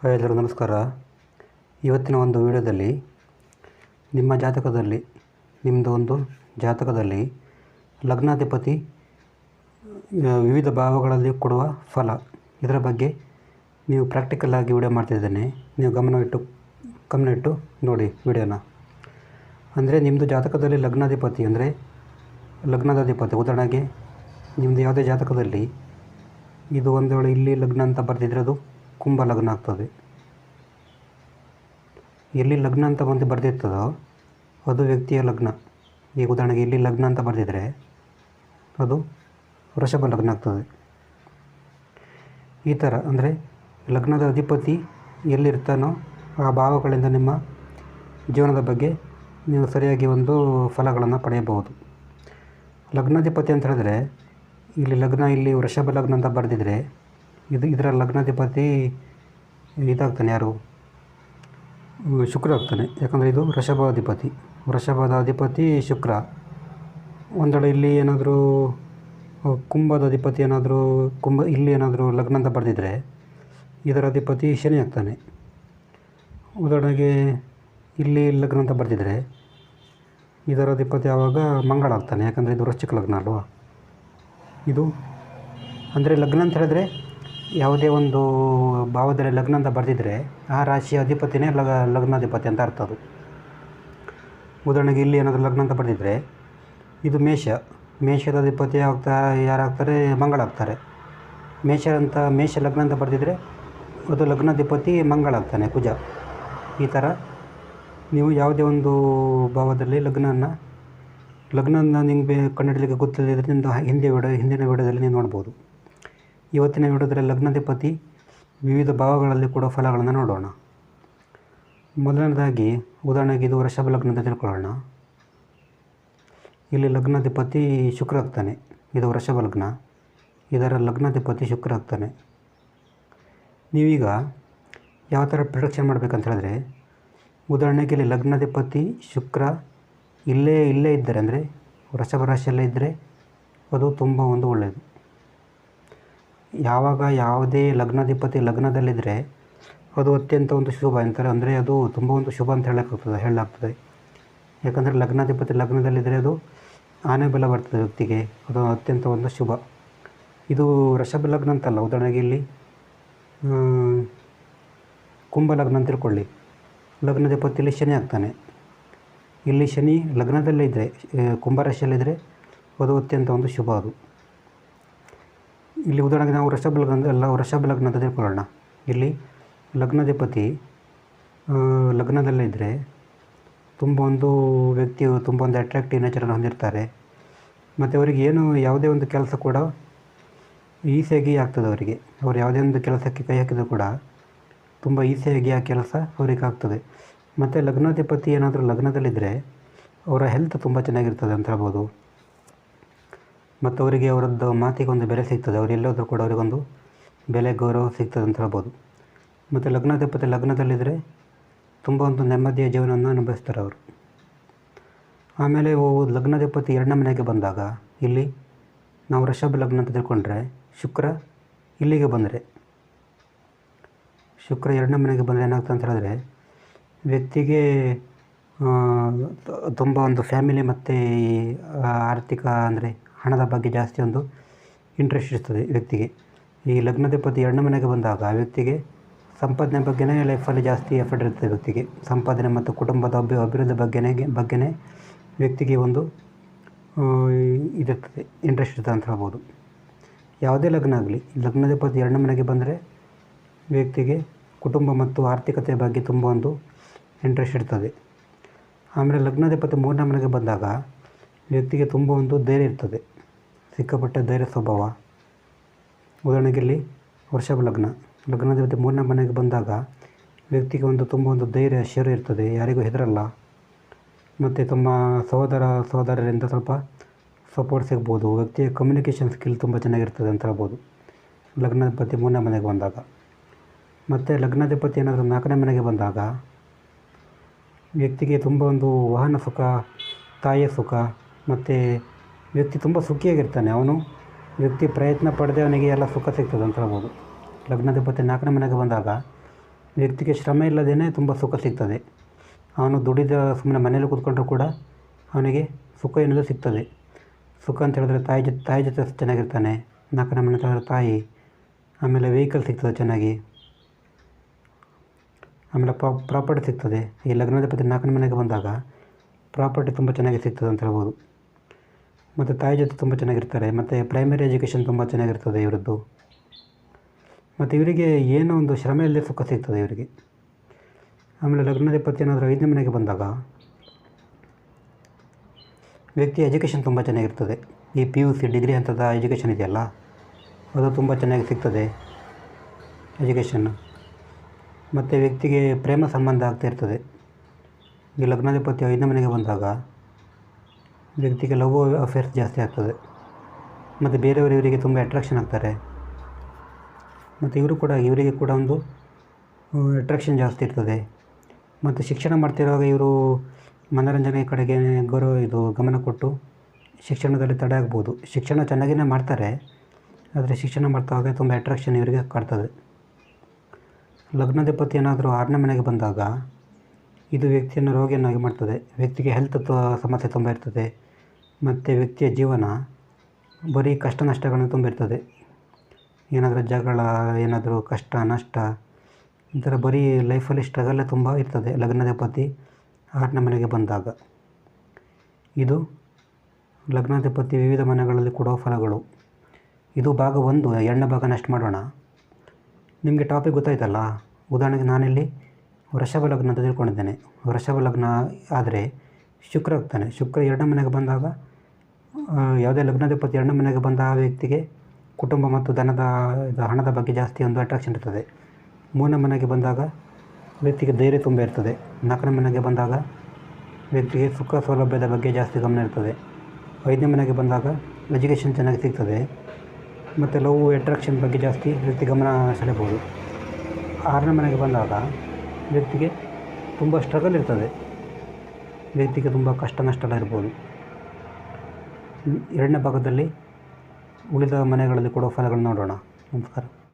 Hi ಎಲ್ಲರೂ, ನಮಸ್ಕಾರ. ಇವತ್ತಿನ ಒಂದು ವಿಡಿಯೋದಲ್ಲಿ ನಿಮ್ಮ ಜಾತಕದಲ್ಲಿ ನಿಮ್ಮದು ಒಂದು ಜಾತಕದಲ್ಲಿ ಲಗ್ನಾಧಿಪತಿ ವಿವಿಧ ಭಾವಗಳಲ್ಲಿ ಕೊಡುವ ಫಲ. ಇದರ ಬಗ್ಗೆ ನೀವು ಪ್ರಾಕ್ಟಿಕಲ್ ಆಗಿ ವಿಡಿಯೋ ಮಾಡ್ತಿದ್ದೇನೆ ನೀವು ಗಮನವಿಟ್ಟು ಗಮನವಿಟ್ಟು ನೋಡಿ ವಿಡಿಯೋನ. ಅಂದರೆ ನಿಮ್ಮದು ಜಾತಕದಲ್ಲಿ ಲಗ್ನಾಧಿಪತಿ ಅಂದರೆ ಲಗ್ನದಾಧಿಪತಿ ಉದಾಹರಣೆಗೆ ನಿಮ್ಮದು ಯಾವುದೇ ಜಾತಕದಲ್ಲಿ ಇದು ಒಂದು ವೇಳೆ ಇಲ್ಲಿ ಲಗ್ನ ಅಂತ ಬರೆದಿದ್ರೆ ಅದು ಕುಂಭ ಲಗ್ನ ಆಗ್ತದೆ. ಎಲ್ಲಿ ಲಗ್ನ ಅಂತ ಬಂದು ಬರೆದಿರ್ತದೋ ಅದು ವ್ಯಕ್ತಿಯ ಲಗ್ನ. ಈಗ ಉದಾಹರಣೆಗೆ ಇಲ್ಲಿ ಲಗ್ನ ಅಂತ ಬರೆದಿದ್ರೆ ಅದು ವೃಷಭ ಲಗ್ನ ಆಗ್ತದೆ. ಈ ಥರ ಅಂದರೆ ಲಗ್ನದ ಅಧಿಪತಿ ಎಲ್ಲಿರ್ತಾನೋ ಆ ಭಾವಗಳಿಂದ ನಿಮ್ಮ ಜೀವನದ ಬಗ್ಗೆ ನೀವು ಸರಿಯಾಗಿ ಒಂದು ಫಲಗಳನ್ನು ಪಡೆಯಬಹುದು. ಲಗ್ನಾಧಿಪತಿ ಅಂತ ಹೇಳಿದ್ರೆ ಇಲ್ಲಿ ಲಗ್ನ, ಇಲ್ಲಿ ವೃಷಭ ಲಗ್ನ ಅಂತ ಬರೆದಿದ್ರೆ ಇದು ಇದರ ಲಗ್ನಾಧಿಪತಿ ಇದಾಗ್ತಾನೆ ಯಾರು? ಶುಕ್ರ ಆಗ್ತಾನೆ. ಯಾಕಂದರೆ ಇದು ವೃಷಭಾಧಿಪತಿ. ವೃಷಭದ ಅಧಿಪತಿ ಶುಕ್ರ. ಒಂದೆಡೆ ಇಲ್ಲಿ ಏನಾದರೂ ಕುಂಭದ ಅಧಿಪತಿ ಏನಾದರೂ, ಕುಂಭ, ಇಲ್ಲಿ ಏನಾದರೂ ಲಗ್ನ ಅಂತ ಬರೆದಿದ್ರೆ ಇದರ ಅಧಿಪತಿ ಶನಿ ಆಗ್ತಾನೆ. ಉದಾಹರಣೆಗೆ ಇಲ್ಲಿ ಲಗ್ನ ಅಂತ ಬರೆದಿದ್ರೆ ಇದರ ಅಧಿಪತಿ ಆವಾಗ ಮಂಗಳ ಆಗ್ತಾನೆ. ಯಾಕಂದರೆ ಇದು ವೃಶ್ಚಿಕ ಲಗ್ನ ಅಲ್ವಾ? ಇದು, ಅಂದರೆ ಲಗ್ನ ಅಂತ ಹೇಳಿದ್ರೆ ಯಾವುದೇ ಒಂದು ಭಾವದಲ್ಲಿ ಲಗ್ನ ಅಂತ ಬರೆದಿದ್ರೆ ಆ ರಾಶಿಯ ಅಧಿಪತಿನೇ ಲಗ, ಲಗ್ನಾಧಿಪತಿ ಅಂತ ಅರ್ಥ ಅದು. ಉದಾಹರಣೆಗೆ ಇಲ್ಲಿ ಏನಾದರೂ ಲಗ್ನ ಅಂತ ಬರೆದಿದ್ರೆ, ಇದು ಮೇಷ. ಮೇಷದ ಅಧಿಪತಿ ಆಗ್ತಾ, ಯಾರಾಗ್ತಾರೆ? ಮಂಗಳ ಆಗ್ತಾರೆ. ಮೇಷ ಅಂತ ಮೇಷ ಲಗ್ನ ಅಂತ ಬರೆದಿದ್ರೆ, ಅದು ಲಗ್ನಾಧಿಪತಿ ಮಂಗಳ ಆಗ್ತಾನೆ, ಕುಜ. ಈ ಥರ ನೀವು ಯಾವುದೇ ಒಂದು ಭಾವದಲ್ಲಿ ಲಗ್ನನ ಲಗ್ನನ ನಿಮಗೆ ಕಂಡುಹಿಡಲಿಕ್ಕೆ ಗೊತ್ತಿಲ್ಲದಿದ್ದರೆ ನಿಮ್ಮದು ಹಿಂದೆ ವಿಡಿಯೋ ಹಿಂದಿನ ವಿಡಿಯೋದಲ್ಲಿ ನೀವು ನೋಡ್ಬೋದು. ಇವತ್ತಿನ ವಿಡಿಯೋದಲ್ಲಿ ಲಗ್ನಾಧಿಪತಿ ವಿವಿಧ ಭಾವಗಳಲ್ಲಿ ಕೊಡೋ ಫಲಗಳನ್ನು ನೋಡೋಣ. ಮೊದಲನೇದಾಗಿ, ಉದಾಹರಣೆಗೆ ಇದು ವೃಷಭ ಲಗ್ನ ಅಂತ ತಿಳ್ಕೊಳ್ಳೋಣ. ಇಲ್ಲಿ ಲಗ್ನಾಧಿಪತಿ ಶುಕ್ರ ಆಗ್ತಾನೆ. ಇದು ವೃಷಭ ಲಗ್ನ. ಇದರ ಲಗ್ನಾಧಿಪತಿ ಶುಕ್ರ ಆಗ್ತಾನೆ. ನೀವೀಗ ಯಾವ ಥರ ಪ್ರಿಡಕ್ಷನ್ ಮಾಡಬೇಕಂತ ಹೇಳಿದ್ರೆ, ಉದಾಹರಣೆಗೆ ಇಲ್ಲಿ ಲಗ್ನಾಧಿಪತಿ ಶುಕ್ರ ಇಲ್ಲೇ ಇಲ್ಲೇ ಇದ್ದರೆ ಅಂದರೆ ವೃಷಭ ರಾಶಿಯಲ್ಲೇ ಇದ್ದರೆ ಅದು ತುಂಬ ಒಂದು ಒಳ್ಳೆಯದು. ಯಾವಾಗ ಯಾವುದೇ ಲಗ್ನಾಧಿಪತಿ ಲಗ್ನದಲ್ಲಿದ್ದರೆ ಅದು ಅತ್ಯಂತ ಒಂದು ಶುಭ ಅಂತಾರೆ ಅಂದರೆ ಅದು ತುಂಬ ಒಂದು ಶುಭ ಅಂತ ಹೇಳೋಕ್ಕಾಗ್ತದೆ, ಹೇಳಲಾಗ್ತದೆ. ಯಾಕಂದರೆ ಲಗ್ನಾಧಿಪತಿ ಲಗ್ನದಲ್ಲಿದ್ದರೆ ಅದು ಆನೆ ಬಲ ಬರ್ತದೆ ವ್ಯಕ್ತಿಗೆ. ಅದು ಅತ್ಯಂತ ಒಂದು ಶುಭ. ಇದು ವೃಷಭ ಲಗ್ನ ಅಂತಲ್ಲ, ಉದಾಹರಣೆಗೆ ಇಲ್ಲಿ ಕುಂಭ ಲಗ್ನ ಅಂತ ತಿಳ್ಕೊಳ್ಳಿ. ಲಗ್ನಾಧಿಪತಿಯಲ್ಲಿ ಶನಿ ಆಗ್ತಾನೆ. ಇಲ್ಲಿ ಶನಿ ಲಗ್ನದಲ್ಲೇ ಇದ್ದರೆ ಕುಂಭರಾಶಿಯಲ್ಲಿದ್ದರೆ ಅದು ಅತ್ಯಂತ ಒಂದು ಶುಭ ಅದು. ಇಲ್ಲಿ ಉದಾಹರಣೆಗೆ ನಾವು ವೃಷಭ ಲಗ್ನ ಅಲ್ಲ ವೃಷಭ ಲಗ್ನ ಅಂತ ತಿಳ್ಕೊಳ್ಳೋಣ ಇಲ್ಲಿ ಲಗ್ನಾಧಿಪತಿ ಲಗ್ನದಲ್ಲಿದ್ದರೆ ಲಗ್ನದಲ್ಲೇ ತುಂಬ ಒಂದು ವ್ಯಕ್ತಿಯು ತುಂಬ ಒಂದು ಅಟ್ರಾಕ್ಟಿವ್ ನೇಚರನ್ನು ಹೊಂದಿರ್ತಾರೆ. ಮತ್ತು ಅವರಿಗೆ ಏನು ಯಾವುದೇ ಒಂದು ಕೆಲಸ ಕೂಡ ಈಸಿಯಾಗಿ ಆಗ್ತದೆ ಅವರಿಗೆ. ಅವ್ರು ಯಾವುದೇ ಒಂದು ಕೆಲಸಕ್ಕೆ ಕೈ ಹಾಕಿದರೂ ಕೂಡ ತುಂಬ ಈಸಿಯಾಗಿ ಆ ಕೆಲಸ ಅವ್ರಿಗೆ ಆಗ್ತದೆ. ಮತ್ತು ಲಗ್ನಾಧಿಪತಿ ಏನಾದರೂ ಲಗ್ನದಲ್ಲಿದ್ದರೆ ಅವರ ಹೆಲ್ತ್ ತುಂಬ ಚೆನ್ನಾಗಿರ್ತದೆ ಅಂತ ಹೇಳ್ಬೋದು. ಮತ್ತು ಅವರಿಗೆ ಅವರದ್ದು ಮಾತಿಗೆ ಒಂದು ಬೆಲೆ ಸಿಗ್ತದೆ. ಅವ್ರು ಎಲ್ಲೋದ್ರೂ ಕೂಡ ಅವರಿಗೊಂದು ಬೆಲೆ ಗೌರವ ಸಿಗ್ತದೆ ಅಂತ ಹೇಳ್ಬೋದು. ಮತ್ತು ಲಗ್ನಾಧಿಪತಿ ಲಗ್ನದಲ್ಲಿದ್ದರೆ ತುಂಬ ಒಂದು ನೆಮ್ಮದಿಯ ಜೀವನವನ್ನು ಅನುಭವಿಸ್ತಾರೆ ಅವರು. ಆಮೇಲೆ ಲಗ್ನ ಲಗ್ನಾಧಿಪತಿ ಎರಡನೇ ಮನೆಗೆ ಬಂದಾಗ ಇಲ್ಲಿ ನಾವು ಋಷಭ ಲಗ್ನ ಅಂತ ತಿಳ್ಕೊಂಡ್ರೆ ಶುಕ್ರ ಇಲ್ಲಿಗೆ ಬಂದರೆ. ಶುಕ್ರ ಎರಡನೇ ಮನೆಗೆ ಬಂದರೆ ಏನಾಗ್ತದೆ ಅಂತ ಹೇಳಿದ್ರೆ ವ್ಯಕ್ತಿಗೆ ತುಂಬ ಒಂದು ಫ್ಯಾಮಿಲಿ ಮತ್ತು ಆರ್ಥಿಕ ಅಂದರೆ ಹಣದ ಬಗ್ಗೆ ಜಾಸ್ತಿ ಒಂದು ಇಂಟ್ರೆಸ್ಟ್ ಇರ್ತದೆ ವ್ಯಕ್ತಿಗೆ. ಈ ಲಗ್ನಾಧಿಪತಿ ಎರಡನೇ ಮನೆಗೆ ಬಂದಾಗ ಆ ವ್ಯಕ್ತಿಗೆ ಸಂಪಾದನೆ ಬಗ್ಗೆನೇ ಲೈಫಲ್ಲಿ ಜಾಸ್ತಿ ಎಫರ್ಟ್ ಇರ್ತದೆ ವ್ಯಕ್ತಿಗೆ. ಸಂಪಾದನೆ ಮತ್ತು ಕುಟುಂಬದ ಅಭಿ ಅಭಿವೃದ್ಧಿ ಬಗ್ಗೆನೇ ಬಗ್ಗೆನೇ ವ್ಯಕ್ತಿಗೆ ಒಂದು ಇದಿರ್ತದೆ ಇಂಟ್ರೆಸ್ಟ್ ಇರ್ತದೆ ಅಂತ ಹೇಳ್ಬೋದು. ಯಾವುದೇ ಲಗ್ನ ಆಗಲಿ ಲಗ್ನಾಧಿಪತಿ ಎರಡನೇ ಮನೆಗೆ ಬಂದರೆ ವ್ಯಕ್ತಿಗೆ ಕುಟುಂಬ ಮತ್ತು ಆರ್ಥಿಕತೆ ಬಗ್ಗೆ ತುಂಬ ಒಂದು ಇಂಟ್ರೆಸ್ಟ್ ಇರ್ತದೆ. ಆಮೇಲೆ ಲಗ್ನಾಧಿಪತಿ ಮೂರನೇ ಮನೆಗೆ ಬಂದಾಗ ವ್ಯಕ್ತಿಗೆ ತುಂಬ ಒಂದು ಧೈರ್ಯ ಇರ್ತದೆ. ಸಿಕ್ಕಾಪಟ್ಟೆ ಧೈರ್ಯ ಸ್ವಭಾವ. ಉದಾಹರಣೆಗೆ ಇಲ್ಲಿ ವೃಷಭ ಲಗ್ನ ಲಗ್ನಾಧಿಪತಿ ಮೂರನೇ ಮನೆಗೆ ಬಂದಾಗ ವ್ಯಕ್ತಿಗೆ ಒಂದು ತುಂಬ ಒಂದು ಧೈರ್ಯ ಶೇರು ಇರ್ತದೆ. ಯಾರಿಗೂ ಹೆದರಲ್ಲ. ಮತ್ತು ತಮ್ಮ ಸಹೋದರ, ಸಹೋದರರಿಂದ ಸ್ವಲ್ಪ ಸಪೋರ್ಟ್ ಸಿಗ್ಬೋದು. ವ್ಯಕ್ತಿಯ ಕಮ್ಯುನಿಕೇಷನ್ ಸ್ಕಿಲ್ ತುಂಬ ಚೆನ್ನಾಗಿರ್ತದೆ ಅಂತ ಹೇಳ್ಬೋದು. ಲಗ್ನಾಧಿಪತಿ ಮೂರನೇ ಮನೆಗೆ ಬಂದಾಗ. ಮತ್ತು ಲಗ್ನಾಧಿಪತಿ ಏನಾದರೂ ನಾಲ್ಕನೇ ಮನೆಗೆ ಬಂದಾಗ ವ್ಯಕ್ತಿಗೆ ತುಂಬ ಒಂದು ವಾಹನ ಸುಖ, ತಾಯಿಯ ಸುಖ, ಮತ್ತು ವ್ಯಕ್ತಿ ತುಂಬ ಸುಖಿಯಾಗಿರ್ತಾನೆ. ಅವನು ವ್ಯಕ್ತಿ ಪ್ರಯತ್ನ ಪಡೆದೇ ಅವನಿಗೆ ಎಲ್ಲ ಸುಖ ಸಿಗ್ತದೆ ಅಂತ ಹೇಳ್ಬೋದು. ಲಗ್ನಾಧಿಪತಿ ನಾಲ್ಕನೇ ಮನೆಗೆ ಬಂದಾಗ ವ್ಯಕ್ತಿಗೆ ಶ್ರಮ ಇಲ್ಲದೇ ತುಂಬ ಸುಖ ಸಿಗ್ತದೆ. ಅವನು ದುಡಿದ ಸುಮ್ಮನೆ ಮನೇಲಿ ಕೂತ್ಕೊಂಡ್ರೂ ಕೂಡ ಅವನಿಗೆ ಸುಖ ಏನಾದರೂ ಸಿಗ್ತದೆ. ಸುಖ ಅಂತ ಹೇಳಿದ್ರೆ ತಾಯಿ ಜೊತೆ ತಾಯಿ ಜೊತೆ ಚೆನ್ನಾಗಿರ್ತಾನೆ. ನಾಲ್ಕನೇ ಮನೆ ಹೇಳಿದ್ರೆ ತಾಯಿ, ಆಮೇಲೆ ವೆಹಿಕಲ್ ಸಿಗ್ತದೆ ಚೆನ್ನಾಗಿ. ಆಮೇಲೆ ಪ್ರಾಪರ್ಟಿ ಸಿಗ್ತದೆ. ಈ ಲಗ್ನಾಧಿಪತಿ ನಾಲ್ಕನೇ ಮನೆಗೆ ಬಂದಾಗ ಪ್ರಾಪರ್ಟಿ ತುಂಬ ಚೆನ್ನಾಗಿ ಸಿಗ್ತದೆ ಅಂತ ಹೇಳ್ಬೋದು. ಮತ್ತು ತಾಯಿ ಜೊತೆ ತುಂಬ ಚೆನ್ನಾಗಿರ್ತಾರೆ, ಮತ್ತು ಪ್ರೈಮರಿ ಎಜುಕೇಷನ್ ತುಂಬ ಚೆನ್ನಾಗಿರ್ತದೆ ಇವರದ್ದು. ಮತ್ತು ಇವರಿಗೆ ಏನೋ ಒಂದು ಶ್ರಮ ಇಲ್ಲದೆ ಸುಖ ಸಿಗ್ತದೆ ಇವರಿಗೆ. ಆಮೇಲೆ ಲಗ್ನಾಧಿಪತಿ ಏನಾದರೂ ಐದನೇ ಮನೆಗೆ ಬಂದಾಗ ವ್ಯಕ್ತಿ ಎಜುಕೇಷನ್ ತುಂಬ ಚೆನ್ನಾಗಿರ್ತದೆ. ಈ ಪಿ ಯು ಸಿ ಡಿಗ್ರಿ ಹಂತದ ಎಜುಕೇಷನ್ ಇದೆಯಲ್ಲ, ಅದು ತುಂಬ ಚೆನ್ನಾಗಿ ಸಿಗ್ತದೆ ಎಜುಕೇಷನ್ ಮತ್ತು ವ್ಯಕ್ತಿಗೆ ಪ್ರೇಮ ಸಂಬಂಧ ಆಗ್ತಾ ಇರ್ತದೆ. ಈ ಲಗ್ನಾಧಿಪತಿ ಐದನೇ ಮನೆಗೆ ಬಂದಾಗ ವ್ಯಕ್ತಿಗೆ ಲವ್ ಅಫೇರ್ಸ್ ಜಾಸ್ತಿ ಆಗ್ತದೆ. ಮತ್ತು ಬೇರೆಯವರು ಇವರಿಗೆ ತುಂಬ ಅಟ್ರಾಕ್ಷನ್ ಆಗ್ತಾರೆ. ಮತ್ತು ಇವರು ಕೂಡ, ಇವರಿಗೆ ಕೂಡ ಒಂದು ಅಟ್ರಾಕ್ಷನ್ ಜಾಸ್ತಿ ಇರ್ತದೆ. ಮತ್ತು ಶಿಕ್ಷಣ ಮಾಡ್ತಿರುವಾಗ ಇವರು ಮನೋರಂಜನೆ ಕಡೆಗೆ ಗೌರವ ಇದು, ಗಮನ ಕೊಟ್ಟು ಶಿಕ್ಷಣದಲ್ಲಿ ತಡೆ ಆಗ್ಬೋದು. ಶಿಕ್ಷಣ ಚೆನ್ನಾಗಿಯೇ ಮಾಡ್ತಾರೆ. ಆದರೆ ಶಿಕ್ಷಣ ಮಾಡ್ತಾವಾಗ ತುಂಬ ಅಟ್ರಾಕ್ಷನ್ ಇವರಿಗೆ ಕಾಡ್ತದೆ ಲಗ್ನಾಧಿಪತಿ ಏನಾದರೂ ಆರನೇ ಮನೆಗೆ ಬಂದಾಗ ಇದು ವ್ಯಕ್ತಿಯನ್ನು ರೋಗಿಯನ್ನಾಗಿ ಮಾಡ್ತದೆ. ವ್ಯಕ್ತಿಗೆ ಹೆಲ್ತ್ ಸಮಸ್ಯೆ ತುಂಬ ಇರ್ತದೆ. ಮತ್ತು ವ್ಯಕ್ತಿಯ ಜೀವನ ಬರೀ ಕಷ್ಟ ನಷ್ಟಗಳನ್ನು ತುಂಬಿರ್ತದೆ ಏನಾದರೂ ಜಗಳ, ಏನಾದರೂ ಕಷ್ಟ, ನಷ್ಟ, ಈ ಥರ ಬರೀ ಲೈಫಲ್ಲಿ ಸ್ಟ್ರಗಲ್ಲೇ ತುಂಬ ಇರ್ತದೆ ಲಗ್ನಾಧಿಪತಿ ಆರನೇ ಮನೆಗೆ ಬಂದಾಗ. ಇದು ಲಗ್ನಾಧಿಪತಿ ವಿವಿಧ ಮನೆಗಳಲ್ಲಿ ಕೊಡುವ ಫಲಗಳು. ಇದು ಭಾಗ ಒಂದು, ಎಣ್ಣೆ ಭಾಗ ನಷ್ಟ ಮಾಡೋಣ. ನಿಮಗೆ ಟಾಪಿಕ್ ಗೊತ್ತಾಯ್ತಲ್ಲ? ಉದಾಹರಣೆಗೆ ನಾನಿಲ್ಲಿ ವೃಷಭ ಲಗ್ನ ಅಂತ ತಿಳ್ಕೊಂಡಿದ್ದೇನೆ. ವೃಷಭ ಲಗ್ನ ಆದರೆ ಶುಕ್ರ ಹೋಗ್ತಾನೆ. ಶುಕ್ರ ಎರಡನೇ ಮನೆಗೆ ಬಂದಾಗ ಯಾವುದೇ ಲಗ್ನಾಧಿಪತಿ ಎರಡನೇ ಮನೆಗೆ ಬಂದ ಆ ವ್ಯಕ್ತಿಗೆ ಕುಟುಂಬ ಮತ್ತು ಧನದ, ಇದು ಹಣದ ಬಗ್ಗೆ ಜಾಸ್ತಿ ಒಂದು ಅಟ್ರಾಕ್ಷನ್ ಇರ್ತದೆ. ಮೂರನೇ ಮನೆಗೆ ಬಂದಾಗ ವ್ಯಕ್ತಿಗೆ ಧೈರ್ಯ ತುಂಬ ಇರ್ತದೆ. ನಾಲ್ಕನೇ ಮನೆಗೆ ಬಂದಾಗ ವ್ಯಕ್ತಿಗೆ ಸುಖ ಸೌಲಭ್ಯದ ಬಗ್ಗೆ ಜಾಸ್ತಿ ಗಮನ ಇರ್ತದೆ. ಐದನೇ ಮನೆಗೆ ಬಂದಾಗ ಎಜುಕೇಷನ್ ಚೆನ್ನಾಗಿ ಸಿಗ್ತದೆ. ಮತ್ತು ಲವ್ ಅಟ್ರಾಕ್ಷನ್ ಬಗ್ಗೆ ಜಾಸ್ತಿ ವ್ಯಕ್ತಿ ಗಮನ ಸೆಳೆಬೋದು ಆರನೇ ಮನೆಗೆ ಬಂದಾಗ ವ್ಯಕ್ತಿಗೆ ತುಂಬ ಸ್ಟ್ರಗಲ್ ಇರ್ತದೆ. ವ್ಯಕ್ತಿಗೆ ತುಂಬ ಕಷ್ಟ ನಷ್ಟ ಎಲ್ಲ ಇರ್ಬೋದು ಎರಡನೇ ಭಾಗದಲ್ಲಿ ಉಳಿದ ಮನೆಗಳಲ್ಲಿ ಕೊಡೋ ಫಲಗಳನ್ನು ನೋಡೋಣ. ನಮಸ್ಕಾರ.